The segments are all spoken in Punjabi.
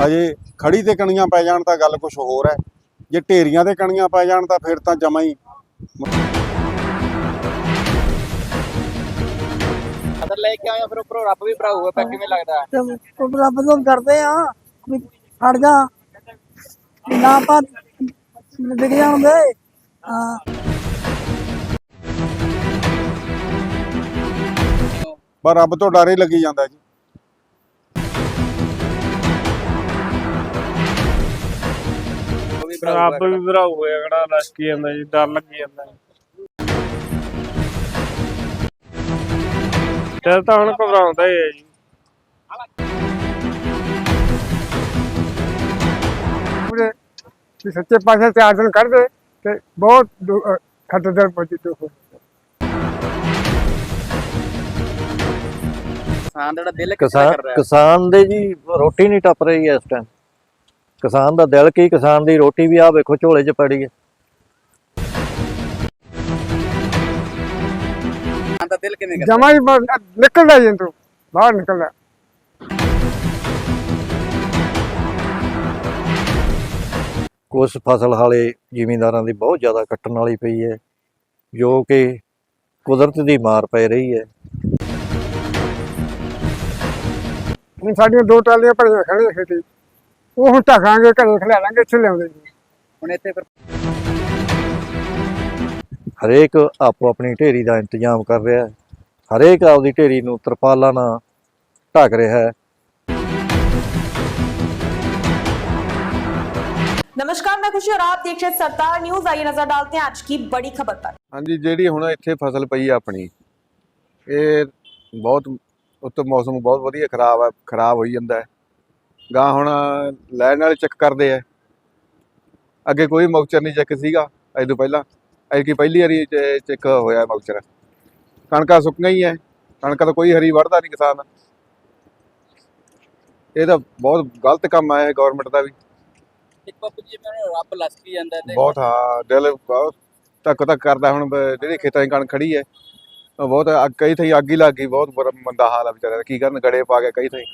ਹਜੇ ਖੜੀ ਤੇ ਕਣੀਆਂ ਪੈ ਜਾਣ ਤਾਂ ਗੱਲ ਕੁਝ ਹੋਰ ਹੈ। ਜੇ ਢੇਰੀਆਂ ਤੇ ਕਣੀਆਂ ਪੈ ਜਾਣ ਤਾਂ ਫਿਰ ਤਾਂ ਜਮਾ ਹੀ ਅਦਰ ਲੈ ਕੇ ਆਇਆ ਫਿਰ ਉੱਪਰੋਂ ਰੱਬ ਵੀ ਭਰਾ ਹੋਊਗਾ ਕਿਵੇਂ ਲੱਗਦਾ? ਤੇ ਉਹ ਰੱਬ ਤੋਂ ਕਰਦੇ ਆ ਵੀ ਜਾ। ਨਾ ਹਾਂ। ਪਰ ਰੱਬ ਤੋਂ ਡਰ ਹੀ ਲੱਗੀ ਜਾਂਦਾ ਜੀ। ਵੀ ਭਰਾ ਰੱਬ ਵੀ ਭਰਾਊ ਹੋਇਆ ਕਿਹੜਾ ਲਸਕੀ ਜਾਂਦਾ ਜੀ ਡਰ ਲੱਗੀ ਜਾਂਦਾ। ਜੀ ਤੇ ਤਾਂ ਹੁਣ ਘਬਰਾਉਂਦਾ ਹੀ ਹੈ ਜੀ। ਪੂਰੇ ਕਿ ਸੱਚੇ ਪਾਸੇ ਕਰ ਦੇ ਤੇ ਬਹੁਤ ਪਹੁੰਚੀ ਤੋ ਹੋ ਕਿਸਾਨ ਦਾ ਜਿਹੜਾ ਦਿਲ ਕਿਸਾਨ ਦੇ ਜੀ ਰੋਟੀ ਨਹੀਂ ਟੱਪ ਰਹੀ ਹੈ ਇਸ ਟਾਈਮ ਕਿਸਾਨ ਦਾ ਦਿਲ ਕੀ ਕਿਸਾਨ ਦੀ ਰੋਟੀ ਵੀ ਆ ਵੇਖੋ ਝੋਲੇ 'ਚ ਪੜੀ ਹੈ। ਕਿਸਾਨ ਦਾ ਦਿਲ ਕਿਵੇਂ ਕਰ ਜਮਾ ਹੀ ਨਿਕਲਦਾ ਜੀ ਤੂੰ ਬਾਹਰ ਨਿਕਲਦਾ। ਕੁਝ ਫਸਲ ਵਾਲੇ ਜ਼ਿਮੀਂਦਾਰਾਂ ਦੀ ਬਹੁਤ ਜ਼ਿਆਦਾ ਕੱਟਣ ਵਾਲੀ ਪਈ ਹੈ ਜੋ ਕਿ ਕੁਦਰਤ ਦੀ ਮਾਰ ਪੈ ਰਹੀ ਹੈ। ਹੁਣ ਸਾਡੀਆਂ ਦੋ ਟਰਾਲੀਆਂ ਭਰੀਆਂ ਖੜੀਆਂ ਖੇਤੀ। ਉਹ ਹੁਣ ਢਕਾਂਗੇ ਘਰੇ ਖਿਲਾ ਲਾਂਗੇ ਇੱਥੇ ਲਿਆਉਂਦੇ ਜੀ ਹੁਣ ਇੱਥੇ ਫਿਰ ਹਰੇਕ ਆਪੋ ਆਪਣੀ ਢੇਰੀ ਦਾ ਇੰਤਜ਼ਾਮ ਕਰ ਰਿਹਾ ਹੈ ਹਰੇਕ ਆਪਦੀ ਢੇਰੀ ਨੂੰ ਤਰਪਾਲਾਂ ਨਾਲ ਢੱਕ ਰਿਹਾ ਹੈ नमस्कार मैं खुशी और आप देख रहे हैं सरदार न्यूज आइए नजर डालते हैं आज की बड़ी खबर पर ਹਾਂਜੀ ਜਿਹੜੀ ਹੁਣ ਇੱਥੇ ਫਸਲ ਪਈ ਆ ਆਪਣੀ ਇਹ ਬਹੁਤ ਉੱਤੇ ਮੌਸਮ ਬਹੁਤ ਵਧੀਆ ਖਰਾਬ ਆ ਖਰਾਬ ਹੋਈ ਜਾਂਦਾ ਹੈ ਗਾਂ ਹੁਣ ਲੈਣ ਵਾਲੇ ਚੈੱਕ ਕਰਦੇ ਆ। ਅੱਗੇ ਕੋਈ ਮੌਕਚਰ ਨਹੀਂ ਚੈੱਕ ਸੀਗਾ ਅੱਜ ਤੋਂ ਪਹਿਲਾਂ। ਅੱਜ ਕੀ ਪਹਿਲੀ ਵਾਰੀ ਚੈੱਕ ਹੋਇਆ ਮੌਕਚਰ ਕਣਕਾਂ ਸੁੱਕੀਆਂ ਹੀ ਐ ਕਣਕਾਂ ਤਾਂ ਕੋਈ ਹਰੀ ਵੜਦਾ ਨਹੀਂ ਕਿਸਾਨ। ਇਹ ਤਾਂ ਬਹੁਤ ਗਲਤ ਕੰਮ ਆ ਇਹ ਗਵਰਨਮੈਂਟ ਦਾ ਵੀ। ਇੱਕ ਬਾਪੂ ਜੀ ਮੈਨੂੰ ਰੱਬ ਲਸਕੀ ਜਾਂਦਾ ਤੇ ਬਹੁਤ ਹਾਂ ਦਿਲ ਬਹੁਤ ਧੱਕ ਧੱਕ ਕਰਦਾ ਹੁਣ ਜਿਹੜੀ ਖੇਤਾਂ 'ਚ ਕਣਕ ਖੜੀ ਹੈ ਉਹ ਬਹੁਤ ਕਈ ਥਾਈ ਅੱਗ ਹੀ ਲੱਗ ਗਈ ਬਹੁਤ ਮੰਦਾ ਹਾਲ ਆ ਵਿਚਾਰਿਆਂ ਦਾ। ਕੀ ਕਰਨ ਗੜੇ ਪਾ ਕੇ ਕਈ ਥਾਈ।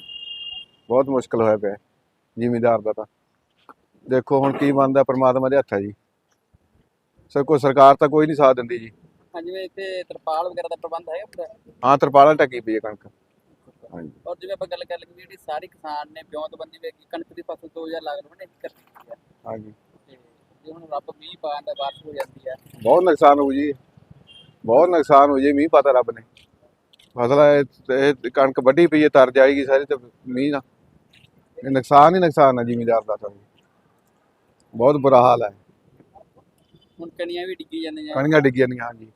ਬਹੁਤ ਮੁਸ਼ਕਲ ਹੋਇਆ ਪਿਆ ਜ਼ਿਮੀਦਾਰ ਦਾ ਤਾਂ। ਦੇਖੋ ਹੁਣ ਕੀ ਬਣਦਾ ਪ੍ਰਮਾਤਮਾ ਦੇ ਹੱਥ ਹੈ ਜੀ। ਸਰ ਕੋਈ ਸਰਕਾਰ ਤਾਂ ਕੋਈ ਨਹੀਂ ਸਾਥ ਦਿੰਦੀ ਜੀ। ਹਾਂ, ਜਿਵੇਂ ਇੱਥੇ ਤਰਪਾਲ ਵਗੈਰਾ ਦਾ ਪ੍ਰਬੰਧ ਹੈਗਾ ਪੂਰਾ? ਹਾਂ ਤਰਪਾਲਾਂ ਢੱਕੀ ਪਈ ਹੈ ਕਣਕ। ਹਾਂਜੀ। ਔਰ ਜਿਵੇਂ ਆਪਾਂ ਗੱਲ ਕਰ ਲਈਏ ਜਿਹੜੀ ਸਾਰੀ ਕਿਸਾਨ ਨੇ ਬਿਉਂਤਬੰਦੀ ਵੇਖੀ ਕਣਕ ਦੀ ਫਸਲ 2000 ਲੱਗ ਰਹੀ ਉਹਨੇ ਕਰ ਦਿੱਤੀ ਹੈ। ਹਾਂਜੀ। ਜੇ ਹੁਣ ਰੱਬ ਮੀਂਹ ਪਾ ਦਾ ਬਾਰਿਸ਼ ਹੋ ਜਾਂਦੀ ਹੈ। ਬਹੁਤ ਨੁਕਸਾਨ ਹੋ ਜੀ। ਬਹੁਤ ਨੁਕਸਾਨ ਹੋ ਜੀ ਮੀਂਹ ਪਤਾ ਰੱਬ ਨੇ। ਫਸਲ ਇਹ ਕਣਕ ਵੱਢੀ ਪਈ ਹੈ ਤਰ ਜਾਏਗੀ ਸਾਰੀ ਤੇ ਮੀਂਹ ਨਾਲ ਇਹ ਨੁਕਸਾਨ ਹੀ ਨੁਕਸਾਨ ਹੈ ਜ਼ਿਮੀਦਾਰ ਦਾ ਤਾਂ। ਬਹੁਤ ਬੁਰਾ ਹਾਲ ਹੈ। ਹੁਣ ਕਣੀਆਂ ਵੀ ਡਿੱਗੀ ਜਾਂਦੀਆਂ। ਕਣੀਆਂ ਡਿੱਗੀਆਂ ਨਹੀਂ ਹਾਂਜੀ।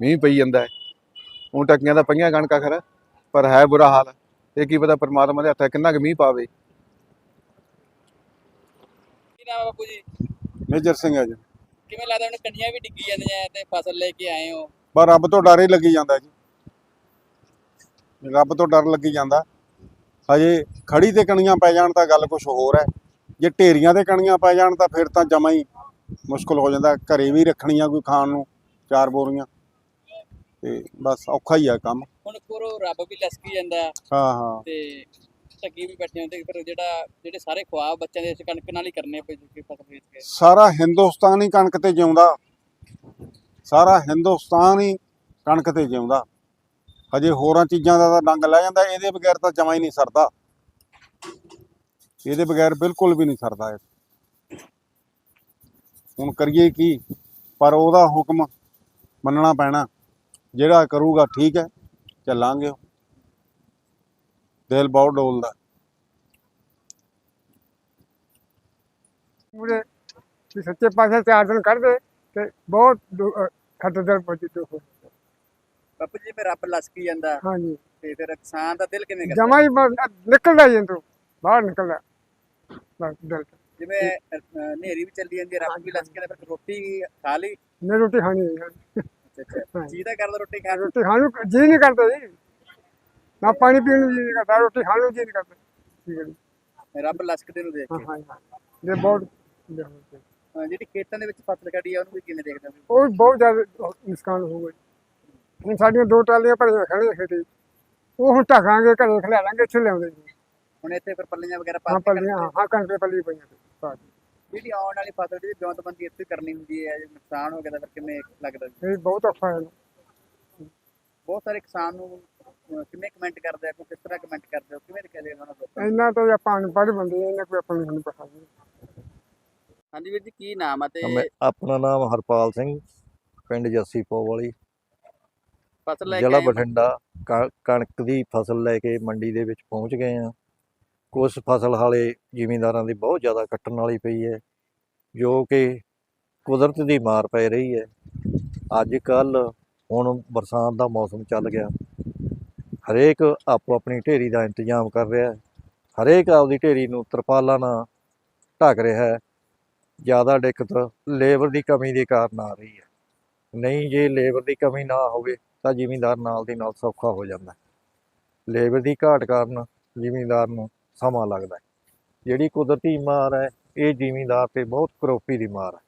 ਮੀਂਹ ਪਈ ਜਾਂਦਾ ਹੈ। ਹੁਣ ਟੱਕੀਆਂ ਤਾਂ ਪਈਆਂ ਕਣਕਾਂ ਖਰਾ ਪਰ ਹੈ ਬੁਰਾ ਹਾਲ। ਇਹ ਕੀ ਪਤਾ ਪਰਮਾਤਮਾ ਦੇ ਹੱਥ ਹੈ ਕਿੰਨਾ ਕੁ ਮੀਂਹ ਪਾਵੇ। ਕੀ ਨਾਮ ਹੈ ਬਾਪੂ ਜੀ? ਮੇਜਰ ਸਿੰਘ ਹੈ ਜੀ। ਕਿਵੇਂ ਲੱਗਦਾ ਹੁਣ ਕਣੀਆਂ ਵੀ ਡਿੱਗੀ ਜਾਂਦੀਆਂ ਤੇ ਫਸਲ ਲੈ ਕੇ ਆਏ ਹੋ? ਪਰ ਰੱਬ ਤੋਂ ਡਰ ਹੀ ਲੱਗੀ ਜਾਂਦਾ ਜੀ। ਰੱਬ ਤੋਂ ਡਰ ਲੱਗੀ ਜਾਂਦਾ। ਹਜੇ ਖੜੀ ਤੇ ਕਣੀਆਂ ਪੈ ਜਾਣ ਤਾਂ ਗੱਲ ਕੁਝ ਹੋਰ ਹੈ। ਜੇ ਢੇਰੀਆਂ ਤੇ ਕਣੀਆਂ ਪੈ ਜਾਣ ਤਾਂ ਫਿਰ ਤਾਂ ਜਮਾ ਹੀ ਮੁਸ਼ਕਲ ਹੋ ਜਾਂਦਾ। ਘਰੇ ਵੀ ਰੱਖਣੀਆਂ ਕੋਈ ਖਾਣ ਨੂੰ ਚਾਰ ਬੋਰੀਆਂ। ਤੇ ਬਸ ਔਖਾ ਹੀ ਆ ਕੰਮ। ਹੁਣ ਕੋਰੋ ਰੱਬ ਵੀ ਲਸਕੀ ਜਾਂਦਾ। ਹਾਂ ਹਾਂ। ਤੇ ਢੱਕੀ ਵੀ ਬੈਠੇ ਹੁੰਦੇ ਫਿਰ ਜਿਹੜਾ ਜਿਹੜੇ ਸਾਰੇ ਖੁਆਬ ਬੱਚਿਆਂ ਦੇ ਇਸ ਕਣਕ ਨਾਲ ਹੀ ਕਰਨੇ ਪਏ ਜੀ ਫਸਲ ਵੇਚ ਕੇ। ਸਾਰਾ ਹਿੰਦੁਸਤਾਨ ਹੀ ਕਣਕ ਤੇ ਜਿਉਂਦਾ। ਸਾਰਾ ਹਿੰਦੁਸਤਾਨ ਹੀ ਕਣਕ ਤੇ ਜਿਉਂਦਾ। ਹਜੇ ਹੋਰਾਂ ਚੀਜ਼ਾਂ ਦਾ ਤਾਂ ਡੰਗ ਲੈ ਜਾਂਦਾ, ਇਹਦੇ ਬਗੈਰ ਤਾਂ ਜਮਾ ਹੀ ਨਹੀਂ ਸਰਦਾ। ਇਹਦੇ ਬਗੈਰ ਬਿਲਕੁਲ ਵੀ ਨਹੀਂ ਸਰਦਾ ਇਹ। ਹੁਣ ਕਰੀਏ ਕੀ? ਪਰ ਉਹਦਾ ਹੁਕਮ ਮੰਨਣਾ ਪੈਣਾ। ਜਿਹੜਾ ਕਰੂਗਾ ਠੀਕ ਹੈ, ਚੱਲਾਂਗੇ ਦਿਲ ਬਹੁਤ ਡੋਲਦਾ। ਪੂਰੇ ਸੱਚੇ ਪਾਸੇ ਚਾਰ ਦਿਨ ਕਰ ਤੇ ਬਹੁਤ ਖੱਟਦਰ ਪਹੁੰਚੀ ਤੋ ਬਾਪੂ ਜੀ ਫਿਰ ਰੱਬ ਲਸਕੀ ਜਾਂਦਾ। ਹਾਂਜੀ। ਤੇ ਫਿਰ ਕਿਸਾਨ ਦਾ ਦਿਲ ਕਿਵੇਂ ਕਰਦਾ? ਜਮਾ ਹੀ ਬ- ਨਿਕਲਦਾ ਜੀ ਤੂੰ ਬਾਹਰ ਨਿਕਲਦਾ। ਬਸ ਦਿਲ ਤੋਂ। ਜਿਵੇਂ ਅਹ, ਹਨੇਰੀ ਵੀ ਚੱਲੀ ਜਾਂਦੀ ਹੈ ਰੱਬ ਵੀ ਲਸਕੀ ਜਾਂਦਾ ਫਿਰ ਰੋਟੀ ਖਾ ਲਈ। ਮੈਂ ਰੋਟੀ ਖਾਣੀ ਹੈ ਅੱਛਾ। ਜੀ ਦਾ ਕਰਦਾ ਰੋਟੀ ਖਾ ਲਈ ਰੋਟੀ ਖਾਣ ਨੂੰ ਜੀ ਨਹੀਂ ਕਰਦਾ ਜੀ। ਨਾ ਪਾਣੀ ਪੀਣ ਨੂੰ ਜੀ ਨਹੀਂ ਕਰਦਾ ਰੋਟੀ ਖਾਣ ਨੂੰ ਜੀ ਨਹੀਂ ਕਰਦਾ। ਠੀਕ ਹੈ ਜੀ। ਰੱਬ ਲਸਕਦੇ ਨੂੰ ਦੇਖ ਹਾਂ ਕੇ। ਹਾਂ ਹਾਂ ਇਹ ਬਹੁਤ ਉਹ ਅਹ, ਜਿਹੜੀ ਖੇਤਾਂ ਦੇ ਵਿੱਚ ਫਸਲ ਕੱਢੀ ਆ ਉਹਨੂੰ ਵੀ ਕਿਵੇਂ ਦੇਖਦੇ ਹੋ? ਵੀ ਬਹੁਤ ਜ਼ਿਆਦਾ ਨੁਕਸਾਨ ਹੋ ਗਿਆ ਹੁਣ ਸਾਡੀਆਂ ਦੋ ਟਰਾਲੀਆਂ ਭਰੀਆਂ ਖੜੀਆਂ ਖੇਤੀ ਉਹ ਹੁਣ ਢਕਾਂਗੇ ਘਰੇ ਖਿਲਾ ਲਾਂਗੇ ਇੱਥੇ ਲਿਆਉਂਦੇ ਜੀ। ਹੁਣ ਇੱਥੇ ਫਿਰ ਪੱਲੀਆਂ ਵਗੈਰਾ ਹਾਂ ਪਾ ਕੇ ਪੱਲੀਆਂ ਹਾਂ ਹਾਂ ਕਣਕ ਪੱਲੀ ਪਈਆਂ ਤੇ ਪਾ ਦਿੱਤੀ। ਜਿਹੜੀ ਆਉਣ ਵਾਲੀ ਫਸਲ ਦੀ ਬਿਉਂਤਬੰਦੀ ਇੱਥੇ ਕਰਨੀ ਹੁੰਦੀ ਹੈ ਜੇ ਨੁਕਸਾਨ ਹੋ ਗਿਆ ਤਾਂ ਫਿਰ ਕਿਵੇਂ ਲੱਗਦਾ ਜੀ? ਇਹ ਬਹੁਤ ਔਖਾ ਹੈ ਬਹੁਤ ਸਾਰੇ ਕਿਸਾਨ ਨੂੰ ਅਹ, ਕਿਵੇਂ ਕਮੈਂਟ ਕਰਦੇ ਆ? ਕੋਈ ਕਿਸ ਤਰ੍ਹਾਂ ਕਮੈਂਟ ਕਰਦੇ ਹੋ ਕਿਵੇਂ ਕਹਿੰਦੇ ਉਹਨਾਂ ਨੂੰ ਇੰਨਾ ਤਾਂ ਆਪਾਂ ਅਨਪੜ੍ਹ ਬੰਦੇ ਆ, ਇਹਨਾਂ ਕੋਈ ਆਪਾਂ ਨੂੰ ਨਹੀਂ ਪਤਾ ਜੀ। ਹਾਂਜੀ ਵੀਰ ਜੀ ਕੀ ਨਾਮ ਆ ਤੇ ਮੈਂ ਆਪਣਾ ਨਾਮ ਹਰਪਾਲ ਸਿੰਘ ਪਿੰਡ ਜੱਸੀ ਪੋ ਵਾਲੀ ਫਸਲ ਲੈ ਕੇ ਜ਼ਿਲ੍ਹਾ? ਬਠਿੰਡਾ ਕ- ਕਣਕ ਦੀ ਫਸਲ ਲੈ ਕੇ ਮੰਡੀ ਦੇ ਵਿੱਚ ਪਹੁੰਚ ਗਏ ਆ ਕੁਝ ਫਸਲ ਹਾਲੇ ਜ਼ਿਮੀਂਦਾਰਾਂ ਦੀ ਬਹੁਤ ਜ਼ਿਆਦਾ ਕੱਟਣ ਵਾਲੀ ਪਈ ਹੈ ਜੋ ਕਿ ਕੁਦਰਤ ਦੀ ਮਾਰ ਪੈ ਰਹੀ ਹੈ। ਅੱਜ ਕੱਲ ਹੁਣ ਬਰਸਾਤ ਦਾ ਮੌਸਮ ਚੱਲ ਗਿਆ। ਹਰੇਕ ਆਪੋ ਆਪਣੀ ਢੇਰੀ ਦਾ ਇੰਤਜ਼ਾਮ ਕਰ ਰਿਹਾ ਹੈ। ਹਰੇਕ ਆਪਦੀ ਢੇਰੀ ਨੂੰ ਤਰਪਾਲਾਂ ਨਾਲ ਢੱਕ ਰਿਹਾ ਹੈ। ਜ਼ਿਆਦਾ ਦਿੱਕਤ ਲੇਬਰ ਦੀ ਕਮੀ ਦੇ ਕਾਰਨ ਆ ਰਹੀ ਹੈ। ਨਹੀਂ ਜੇ ਲੇਬਰ ਦੀ ਕਮੀ ਨਾ ਹੋਵੇ ਤਾਂ ਜ਼ਿਮੀਂਦਾਰ ਨਾਲ ਦੀ ਨਾਲ ਸੌਖਾ ਹੋ ਜਾਂਦਾ। ਲੇਬਰ ਦੀ ਘਾਟ ਕਾਰਨ ਜ਼ਿਮੀਂਦਾਰ ਨੂੰ ਸਮਾਂ ਲੱਗਦਾ ਜਿਹੜੀ ਕੁਦਰਤੀ ਮਾਰ ਹੈ ਇਹ ਜ਼ਿਮੀਂਦਾਰ ਤੇ ਬਹੁਤ ਕਰੋਪੀ ਦੀ ਮਾਰ ਹੈ।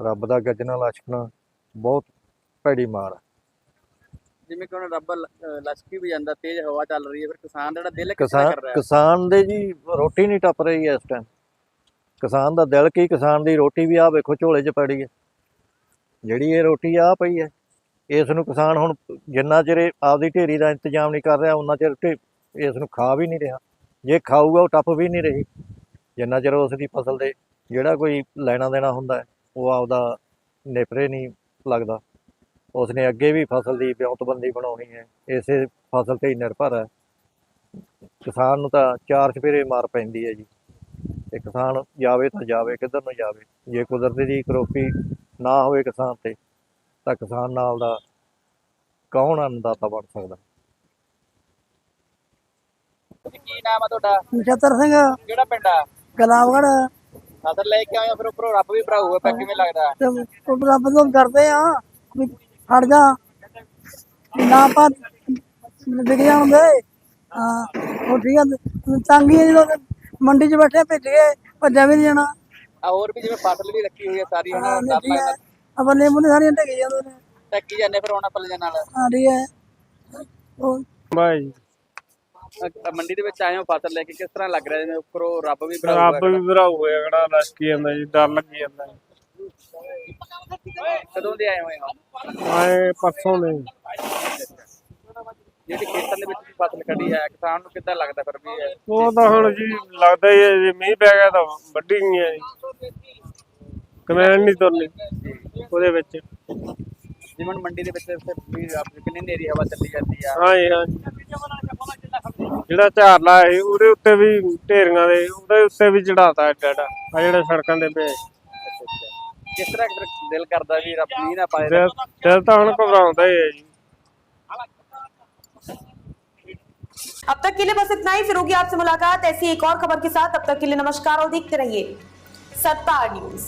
ਰੱਬ ਦਾ ਗੱਜਣਾ ਲਸ਼ਕਣਾ ਬਹੁਤ ਭੈੜੀ ਮਾਰ ਹੈ। ਜਿਵੇਂ ਕਿ ਹੁਣ ਰੱਬ ਲਸ਼ਕੀ ਵੀ ਜਾਂਦਾ ਤੇਜ਼ ਹਵਾ ਚੱਲ ਰਹੀ ਹੈ ਫਿਰ ਕਿਸਾਨ ਦਾ ਜਿਹੜਾ ਦਿਲ ਕਿਸਾਨ ਕਰ ਰਿਹਾ? ਕਿਸਾਨ ਦੇ ਜੀ ਰੋਟੀ ਨਹੀਂ ਟੱਪ ਰਹੀ ਇਸ ਟਾਈਮ ਕਿਸਾਨ ਦਾ ਦਿਲ ਕੀ ਕਿਸਾਨ ਦੀ ਰੋਟੀ ਵੀ ਆ ਵੇਖੋ ਝੋਲੇ 'ਚ ਪੜੀ ਹੈ। ਜਿਹੜੀ ਇਹ ਰੋਟੀ ਆ ਪਈ ਹੈ ਇਸ ਨੂੰ ਕਿਸਾਨ ਹੁਣ ਜਿੰਨਾ ਚਿਰ ਆਪਦੀ ਢੇਰੀ ਦਾ ਇੰਤਜ਼ਾਮ ਨਹੀਂ ਕਰ ਰਿਹਾ ਉਹਨਾਂ ਚਿਰ ਢੇ- ਇਸ ਨੂੰ ਖਾ ਵੀ ਨਹੀਂ ਰਿਹਾ। ਜੇ ਖਾਊਗਾ, ਉਹ ਟੱਪ ਵੀ ਨਹੀਂ ਰਹੀ। ਜਿੰਨਾ ਚਿਰ ਉਸ ਦੀ ਫਸਲ ਦੇ ਜਿਹੜਾ ਕੋਈ ਲੈਣਾ ਦੇਣਾ ਹੁੰਦਾ ਉਹ ਆਪਦਾ ਨਿਫਰੇ ਨਹੀਂ ਲੱਗਦਾ। ਉਸਨੇ ਅੱਗੇ ਵੀ ਫਸਲ ਦੀ ਵਿਉਂਤਬੰਦੀ ਬਣਾਉਣੀ ਹੈ। ਇਸੇ ਫਸਲ ਤੇ ਹੀ ਨਿਰਭਰ ਹੈ। ਕਿਸਾਨ ਨੂੰ ਤਾਂ ਚਾਰ ਚਪੇਰੇ ਮਾਰ ਪੈਂਦੀ ਹੈ ਜੀ। ਤੇ ਕਿਸਾਨ ਜਾਵੇ ਤਾਂ ਜਾਵੇ, ਕਿੱਧਰ ਨੂੰ ਜਾਵੇ। ਜੇ ਕੁਦਰਤ ਦੀ ਕਰੋਪੀ ਨਾ ਹੋਵੇ ਕਿਸਾਨ ਤੇ ਤਾਂ ਕਿਸਾਨ ਨਾਲ ਦਾ ਕੌਣ ਅੰਨਦਾਤਾ ਬਣ ਸਕਦਾ? ਕੀ ਨਾਮ ਆ ਤੁਹਾਡਾ? ਨਛੱਤਰ ਸਿੰਘ। ਕਿਹੜਾ ਪਿੰਡ ਆ? ਗਲਾਵਗੜ ਫਸਲ ਲੈ ਕੇ ਹੋ ਫਿਰ ਉੱਪਰੋਂ ਰੱਬ ਵੀ ਭਰਾ ਹੋਊਗਾ ਫਿਰ ਕਿਵੇਂ ਲੱਗਦਾ? ਤੇ ਉਹ ਰੱਬ ਤੋਂ ਕਰਦੇ ਆ ਵੀ ਹਟ ਜਾ। ਵੀ ਨਾ ਆਪਾਂ ਵਿਕ ਜਾਣਦੇ ਹਾਂ ਉਹ ਠੀਕ ਆ। ਤੰਗੀ ਹੈ ਜਦੋਂ ਮੰਡੀ 'ਚ ਬੈਠੇ ਭਿੱਜ ਗਏ ਭੱਜਿਆ ਵੀ ਨਹੀਂ ਜਾਣਾ। ਆ ਹੋਰ ਵੀ ਜਿਵੇਂ ਫਸਲ ਵੀ ਰੱਖੀ ਹੋਈ ਹੈ ਸਾਰੀ ਹਾਂ ਹੁਣ ਨਹੀਂ ਹੈ ਆਪਾਂ ਨਿੰਬੂ ਨੇ ਸਾਰੀਆਂ ਢੱਕ ਜਾਂਦੇ ਨੇ। ਟੱਕੀ ਜਾਂਦੇ ਫਿਰ ਉਹਨਾਂ ਪੱਲੀਆਂ ਨਾਲ। ਹਾਂ ਠੀਕ ਹੈ। ਉਹ ਬਾਈ। ਜੀ ਅ- ਮੰਡੀ ਦੇ ਵਿੱਚ ਆਏ ਹੋ ਫਸਲ ਲੈ ਕੇ ਕਿਸ ਤਰ੍ਹਾਂ ਲੱਗ ਰਿਹਾ ਜਿਵੇਂ ਉੱਪਰੋਂ ਰੱਬ ਵੀ ਭਰਾ ਰੱਬ ਵੀ ਭਰਾਊ ਹੋਇਆ ਕਿਹੜਾ ਲਸ਼ਕੀ ਜਾਂਦਾ ਜੀ ਡਰ ਲੱਗੀ ਜਾਂਦਾ ਜੀ। ਕਦੋਂ ਦੇ ਆਏ ਹੋਏ ਹੋ ਆਏ ਪਰਸੋਂ ਨੇ ਜਿਹੜੀ ਖੇਤਾਂ ਦੇ ਵਿੱਚ ਵੀ ਫਸਲ ਕੱਢੀ ਹੈ ਕਿਸਾਨ ਨੂੰ ਕਿੱਦਾਂ ਲੱਗਦਾ ਫਿਰ ਵੀ ਇਹ? ਉਹ ਤਾਂ ਹੁਣ ਜੀ ਲੱਗਦਾ ਹੀ ਹੈ ਜੇ ਮੀਂਹ ਪੈ ਗਿਆ ਤਾਂ ਵੱਢੀ ਗਈਆਂ ਜੀ। ਕਮੈਨ ਨਹੀਂ ਤੁਰਨੀ। ਉਹਦੇ ਵਿੱਚ ਜਿਵੇਂ ਹੁਣ ਮੰਡੀ ਦੇ ਵਿੱਚ ਫਿਰ ਵੀ ਆਪ ਕਿੰਨੀ ਨੇਰੀ ਹਵਾ ਚੱਲੀ ਜਾਂਦੀ ਆ ਹਾਂ ਜੀ ਹਾਂ ਜੀ। ਜਿਹੜਾ ਝਾਰਲਾ ਹੈ ਉਹਦੇ ਉੱਤੇ ਵੀ ਢੇਰੀਆਂ ਦੇ ਉਹਦੇ ਉੱਤੇ ਵੀ ਚੜਾਤਾ ਐਡਾ ਐਡਾ ਆ ਜਿਹੜੇ ਸੜਕਾਂ ਦੇ ਪਏ ਕਿਸ ਤਰ੍ਹਾਂ ਫਿਰ ਦਿਲ ਕਰਦਾ ਵੀ ਰੱਬ ਮੀਂਹ ਨਾ ਪਾਏ ਦਿਲ ਦਿਲ ਤਾਂ ਹੁਣ ਘਬਰਾਉਂਦਾ ਹੀ ਹੈ ਜੀ अब तक के लिए बस इतना ही फिर होगी आपसे मुलाकात ऐसी एक और खबर के साथ तब तक के लिए नमस्कार और देखते रहिए सत्ता न्यूज